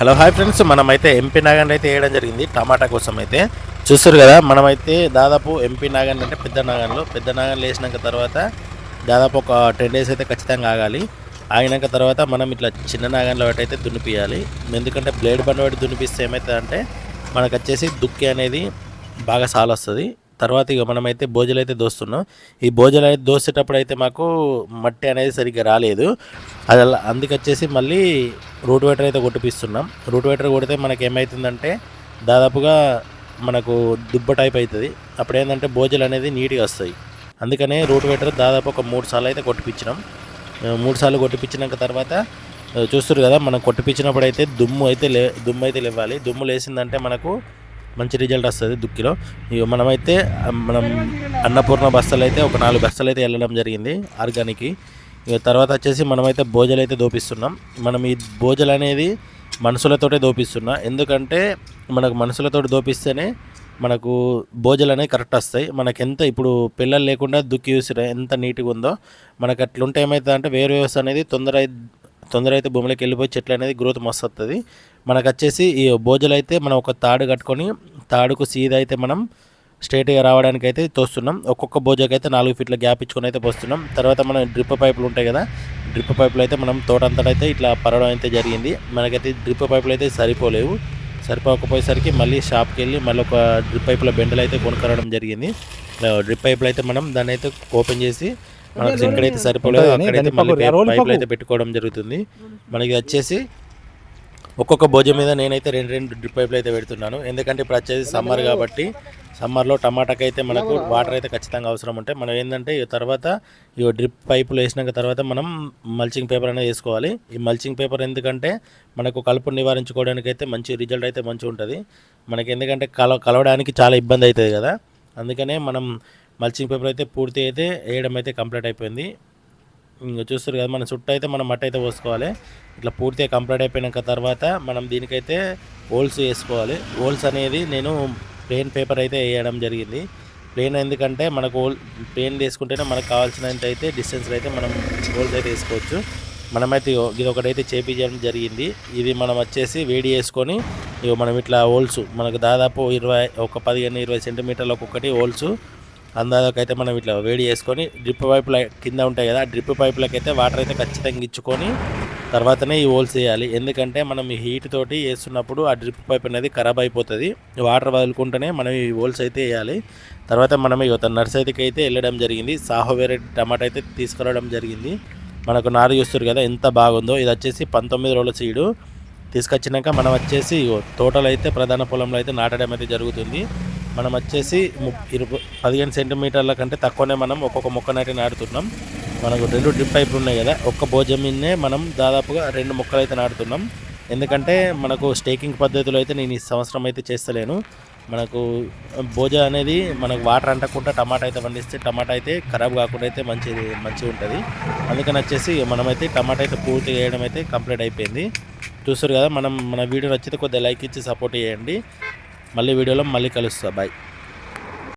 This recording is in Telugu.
Hello hi friends. మనమైతే ఎంపీ నాగండ్ అయితే వేయడం జరిగింది. టమాటా కోసం అయితే చూస్తారు కదా మనమైతే దాదాపు ఎంపీ నాగండ్ అంటే పెద్ద నాగన్లో పెద్ద నాగన్లు వేసినాక తర్వాత దాదాపు ఒక టెన్ డేస్ అయితే ఖచ్చితంగా ఆగాలి. ఆగినాక తర్వాత మనం ఇట్లా చిన్న నాగన్లో వాటి అయితే దున్నిపియాలి ఎందుకంటే బ్లేడ్ బండ్ వాటి దున్నిపిస్తే ఏమవుతుందంటే మనకు వచ్చేసి దుక్కి అనేది బాగా సాల్ వస్తుంది. తర్వాత ఇక మనమైతే భోజలు అయితే దోస్తున్నాం. ఈ భోజలు అయితే దోసేటప్పుడు అయితే మాకు మట్టి అనేది సరిగ్గా రాలేదు. అది అలా- అందుకొచ్చేసి మళ్ళీ రూట్ వేటర్ అయితే కొట్టిపిస్తున్నాం. రూట్ వేటర్ కొడితే మనకి ఏమవుతుందంటే దాదాపుగా మనకు దుబ్బ టైప్ అవుతుంది అప్పుడు ఏంటంటే భోజలు అనేది నీట్గా వస్తాయి. అందుకనే రూట్ వేటర్ దాదాపు ఒక మూడు సార్లు అయితే కొట్టిపించినాం మూడు సార్లు కొట్టిపించినాక తర్వాత ఆ, చూస్తారు కదా మనం కొట్టిపించినప్పుడు అయితే దుమ్ము అయితే లే దుమ్ము అయితే లేవాలి. దుమ్ము లేసిందంటే మనకు మంచి రిజల్ట్ వస్తుంది దుక్కిలో. ఇక మనమైతే మనం అన్నపూర్ణ బస్తలు అయితే ఒక నాలుగు బస్తలు అయితే వెళ్ళడం జరిగింది ఆర్గానిక్ ఇక తర్వాత వచ్చేసి మనమైతే భోజలు అయితే దోపిస్తున్నాం. మనం ఈ భోజలు అనేది మనుషులతోటే దోపిస్తున్నా. ఎందుకంటే మనకు మనుషులతో దోపిస్తేనే మనకు భోజలు అనేవి కరెక్ట్ వస్తాయి. మనకి ఎంత ఇప్పుడు పిల్లలు లేకుండా దుక్కి చూసిరా ఎంత నీట్గా ఉందో. మనకు అట్లుంటే ఏమవుతుంది అంటే వేరు వ్యవస్థ అనేది తొందర తొందర అయితే భూమిలోకి వెళ్ళిపోయి చెట్లు అనేది గ్రోత్ మస్తు వస్తుంది మనకు వచ్చేసి ఈ భోజలు అయితే మనం ఒక తాడు కట్టుకొని తాడుకు సీదా అయితే మనం స్ట్రైట్గా రావడానికి అయితే తోస్తున్నాం. ఒక్కొక్క భోజకి అయితే నాలుగు ఫీట్ల గ్యాప్ ఇచ్చుకొని అయితే పోస్తున్నాం. తర్వాత మన డ్రిప్ పైపులు ఉంటాయి కదా డ్రిప్ పైపులు అయితే మనం తోటంతటా అయితే ఇట్లా పరవడం అయితే జరిగింది. మనకైతే డ్రిప్ పైపులు అయితే సరిపోలేవు. సరిపోకపోయేసరికి మళ్ళీ షాప్కి వెళ్ళి మళ్ళీ ఒక డ్రిప్ పైపుల బెండలు అయితే కొనుక్కరడం జరిగింది. డ్రిప్ పైపులు అయితే మనం దాన్ని అయితే ఓపెన్ చేసి మనకు ఎక్కడైతే సరిపోలేదో అక్కడైతే మళ్ళీ పైపులు. అయితే పెట్టుకోవడం జరుగుతుంది. మనకి వచ్చేసి ఒక్కొక్క భోజనం మీద నేనైతే రెండు రెండు డ్రిప్ పైపులు అయితే పెడుతున్నాను. ఎందుకంటే ఇప్పుడు వచ్చేది సమ్మర్ కాబట్టి సమ్మర్లో టమాటాకి అయితే మనకు వాటర్ అయితే ఖచ్చితంగా అవసరం ఉంటాయి మనం ఏంటంటే ఈ తర్వాత ఈ డ్రిప్ పైపులు వేసినాక తర్వాత మనం మల్చింగ్ పేపర్ అనేది వేసుకోవాలి. ఈ మల్చింగ్ పేపర్ ఎందుకంటే మనకు కలుపు నివారించుకోవడానికి అయితే మంచి రిజల్ట్ అయితే మంచిగా ఉంటుంది. మనకి ఎందుకంటే కల కలవడానికి చాలా ఇబ్బంది అవుతుంది కదా. అందుకనే మనం మల్చింగ్ పేపర్ అయితే పూర్తి అయితే వేయడం అయితే కంప్లీట్ అయిపోయింది. ఇంకా చూస్తారు కదా మన చుట్టూ అయితే మనం మట్టి అయితే పోసుకోవాలి. ఇట్లా పూర్తిగా కంప్లీట్ అయిపోయినాక తర్వాత మనం దీనికైతే హోల్స్ వేసుకోవాలి. హోల్స్ అనేది నేను ప్లెయిన్ పేపర్ అయితే వేయడం జరిగింది. ప్లెయిన్ ఎందుకంటే మనకు హోల్ ప్లెయిన్ వేసుకుంటేనే మనకు కావాల్సినంత అయితే డిస్టెన్స్ అయితే మనం హోల్స్ అయితే వేసుకోవచ్చు. మనమైతే ఇది ఒకటైతే చేపించడం జరిగింది. ఇది మనం వచ్చేసి వేడి చేసుకొని ఇగో మనం ఇట్లా హోల్స్ మనకు దాదాపు ఇరవై ఒక పదిహేను ఇరవై సెంటీమీటర్లు ఒక్కొక్కటి హోల్స్ అందాకైతే మనం ఇట్లా వేడి చేసుకొని డ్రిప్ పైపుల కింద ఉంటాయి కదా డ్రిప్ పైపులకి అయితే వాటర్ అయితే ఖచ్చితంగా ఇచ్చుకొని తర్వాతనే ఈ హోల్స్ వేయాలి ఎందుకంటే మనం ఈ హీట్ తోటి వేస్తున్నప్పుడు ఆ డ్రిప్ పైప్ అనేది ఖరాబ్ అయిపోతుంది. వాటర్ వదులుకుంటేనే మనం ఈ హోల్స్ అయితే వేయాలి. తర్వాత మనం ఇక నర్సరీకి అయితే వెళ్ళడం జరిగింది. సాహో వేరే టమాటా అయితే తీసుకురావడం జరిగింది. మనకు నారు చూస్తారు కదా ఎంత బాగుందో. ఇది వచ్చేసి పంతొమ్మిది రోజుల సీడు. తీసుకొచ్చినాక మనం వచ్చేసి తోటలు అయితే ప్రధాన పొలంలో అయితే నాటడం అయితే జరుగుతుంది. మనం వచ్చేసి ము- ఇరవై పదిహేను సెంటీమీటర్ల కంటే తక్కువనే మనం ఒక్కొక్క మొక్కనైతే నాటుతున్నాం. మనకు రెండు డ్రిప్ పైపులు ఉన్నాయి కదా ఒక్క భోజమిన్నే మనం దాదాపుగా రెండు మొక్కలు అయితే నాటుతున్నాం. ఎందుకంటే మనకు స్టేకింగ్ పద్ధతిలో అయితే నేను ఈ సంవత్సరం అయితే చేస్తలేను. మనకు భోజ అనేది మనకు వాటర్ అంటకుండా టమాటా అయితే పండిస్తే టమాటా అయితే ఖరాబ్ కాకుండా అయితే మంచిది మంచిగా ఉంటుంది. అందుకని వచ్చేసి మనమైతే టమాటా అయితే పూర్తి చేయడం అయితే కంప్లీట్ అయిపోయింది. చూస్తారు కదా మనం మన వీడియో నచ్చితే కొద్దిగా లైక్ ఇచ్చి సపోర్ట్ చేయండి. మళ్ళీ వీడియోలో మళ్ళీ కలుస్తా. బాయ్